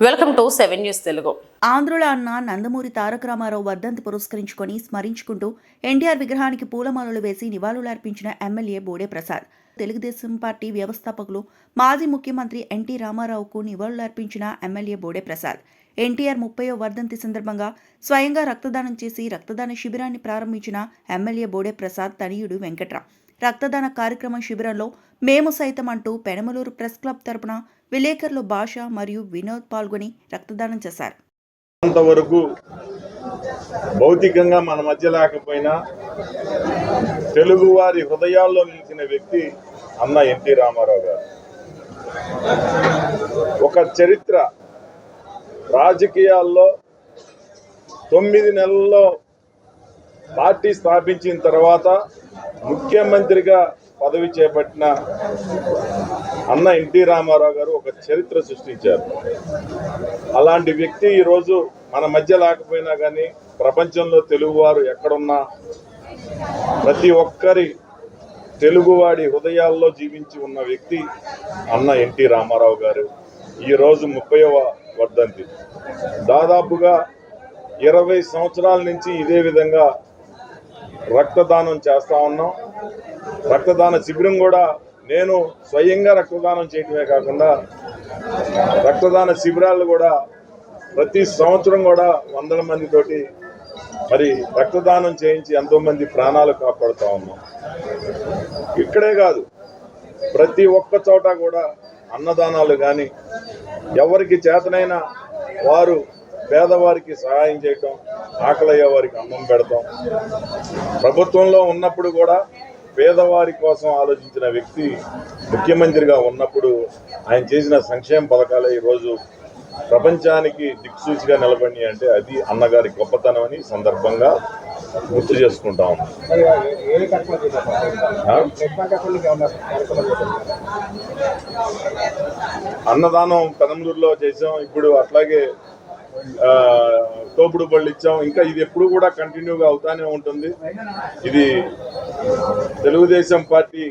Welcome to seven news Telugu. ఆంధ్రుల అన్న నందమూరి తారక రామారావు వర్ధంతి పురస్కరించుకొని స్మరించుకుంటూ ఎన్టీఆర్ విగ్రహానికి పూలమాలలు వేసి నివాళులర్పించిన ఎమ్మెల్యే బోడే ప్రసాద్. తెలుగుదేశం పార్టీ వ్యవస్థాపకులు మాజీ ముఖ్యమంత్రి ఎన్టీ రామారావుకు నివాళులర్పించిన ఎమ్మెల్యే బోడే ప్రసాద్. ఎన్టీఆర్ ముప్పయో వర్ధంతి సందర్భంగా స్వయంగా రక్తదానం చేసి రక్తదాన శిబిరాన్ని ప్రారంభించిన ఎమ్మెల్యే బోడే ప్రసాద్ తనయుడు వెంకట్రాం రక్తదాన కార్యక్రమం శిబిరంలో మేము సైతం అంటూ పెనమలూరు ప్రెస్ క్లబ్ తరపున విలేకరులు భాష మరియు వినోద్ పాల్గొని రక్తదానం చేశారు. అంతవరకు భౌతికంగా మన మధ్య లేకపోయినా తెలుగువారి హృదయాల్లో నిలిచిన వ్యక్తి అన్న ఎన్టీ రామారావు గారు. ఒక చరిత్ర రాజకీయాల్లో తొమ్మిది నెలల్లో పార్టీ స్థాపించిన తర్వాత ముఖ్యమంత్రిగా పదవి చేపట్టిన అన్న ఎన్టీ రామారావు గారు ఒక చరిత్ర సృష్టించారు. అలాంటి వ్యక్తి ఈరోజు మన మధ్య లేకపోయినా కానీ ప్రపంచంలో తెలుగువారు ఎక్కడున్నా ప్రతి ఒక్కరి తెలుగువాడి హృదయాల్లో జీవించి ఉన్న వ్యక్తి అన్న ఎన్టీ రామారావు గారు. ఈరోజు ముప్పైవ వర్ధంతి. దాదాపుగా ఇరవై సంవత్సరాల నుంచి ఇదే విధంగా రక్తదానం చేస్తా ఉన్నాం. రక్తదాన శిబిరం కూడా నేను స్వయంగా రక్తదానం చేయటమే కాకుండా రక్తదాన శిబిరాలు కూడా ప్రతి సంవత్సరం కూడా వందల మందితోటి మరి రక్తదానం చేయించి ఎంతోమంది ప్రాణాలు కాపాడుతూ ఉన్నాం. ఇక్కడే కాదు ప్రతి ఒక్క చోట కూడా అన్నదానాలు కానీ ఎవరికి చేతనైనా వారు పేదవారికి సహాయం చేయటం ఆకలయ్యే వారికి అన్నం పెడతాం. ప్రభుత్వంలో ఉన్నప్పుడు కూడా పేదవారి కోసం ఆలోచించిన వ్యక్తి ముఖ్యమంత్రిగా ఉన్నప్పుడు ఆయన చేసిన సంక్షేమ పథకాలే ఈరోజు ప్రపంచానికి దిక్సూచిగా నిలబడి అంటే అది అన్నగారి గొప్పతనం అని సందర్భంగా గుర్తు చేసుకుంటా ఉన్నాం. అన్నదానం పెనంలూరులో చేసాం ఇప్పుడు అట్లాగే తోపుడు బళ్ళు ఇచ్చాం. ఇంకా ఇది ఎప్పుడు కూడా కంటిన్యూగా అవుతానే ఉంటుంది. ఇది తెలుగుదేశం పార్టీ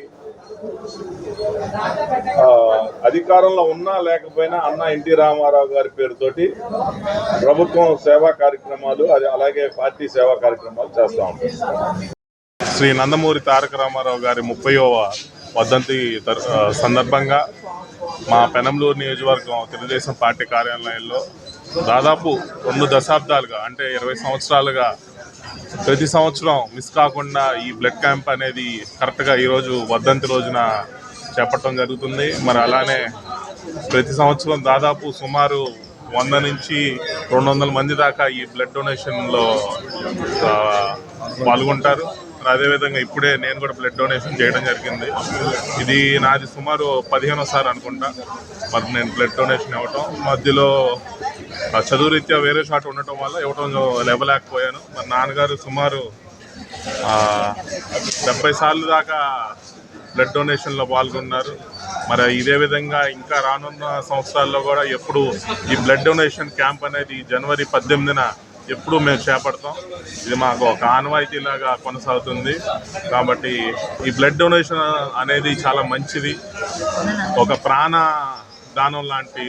అధికారంలో ఉన్నా లేకపోయినా అన్న ఎన్టీ రామారావు గారి పేరుతోటి ప్రభుత్వం సేవా కార్యక్రమాలు అది అలాగే పార్టీ సేవా కార్యక్రమాలు చేస్తూ ఉంటాం. శ్రీ నందమూరి తారక రామారావు గారి ముప్పైవ వర్ధంతి సందర్భంగా మా పెనంలూరు నియోజకవర్గం తెలుగుదేశం పార్టీ కార్యాలయంలో దాదాపు రెండు దశాబ్దాలుగా అంటే ఇరవై సంవత్సరాలుగా ప్రతి సంవత్సరం మిస్ కాకుండా ఈ బ్లడ్ క్యాంప్ అనేది కరెక్ట్గా ఈరోజు వర్ధంతి రోజున చెప్పటం జరుగుతుంది. మరి అలానే ప్రతి సంవత్సరం దాదాపు సుమారు వంద నుంచి రెండు వందల మంది దాకా ఈ బ్లడ్ డొనేషన్లో పాల్గొంటారు. అదేవిధంగా ఇప్పుడే నేను కూడా బ్లడ్ డొనేషన్ చేయడం జరిగింది. ఇది నాది సుమారు పదిహేనోసారి అనుకుంటా. మరి నేను బ్లడ్ డొనేషన్ ఇవ్వటం. మధ్యలో చదువు రీత్యా వేరే షాట్ ఉండటం వల్ల ఇవ్వటం లేవలేకపోయాను. మా నాన్నగారు సుమారు డెబ్బై సార్లు దాకా బ్లడ్ డొనేషన్లో పాల్గొన్నారు. మరి ఇదే విధంగా ఇంకా రానున్న సంవత్సరాల్లో కూడా ఎప్పుడు ఈ బ్లడ్ డొనేషన్ క్యాంప్ అనేది జనవరి పద్దెనిమిదిన ఎప్పుడు మేము చేపడతాం. ఇది మాకు ఒక ఆనవాయితీలాగా కొనసాగుతుంది. కాబట్టి ఈ బ్లడ్ డొనేషన్ అనేది చాలా మంచిది. ఒక ప్రాణ దానం లాంటి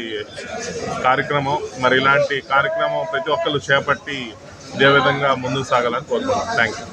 కార్యక్రమం మరి ఇలాంటి కార్యక్రమం ప్రతి ఒక్కరు చేపట్టి ఇదే విధంగా ముందుకు సాగాలని కోరుకుంటున్నాం. Thank you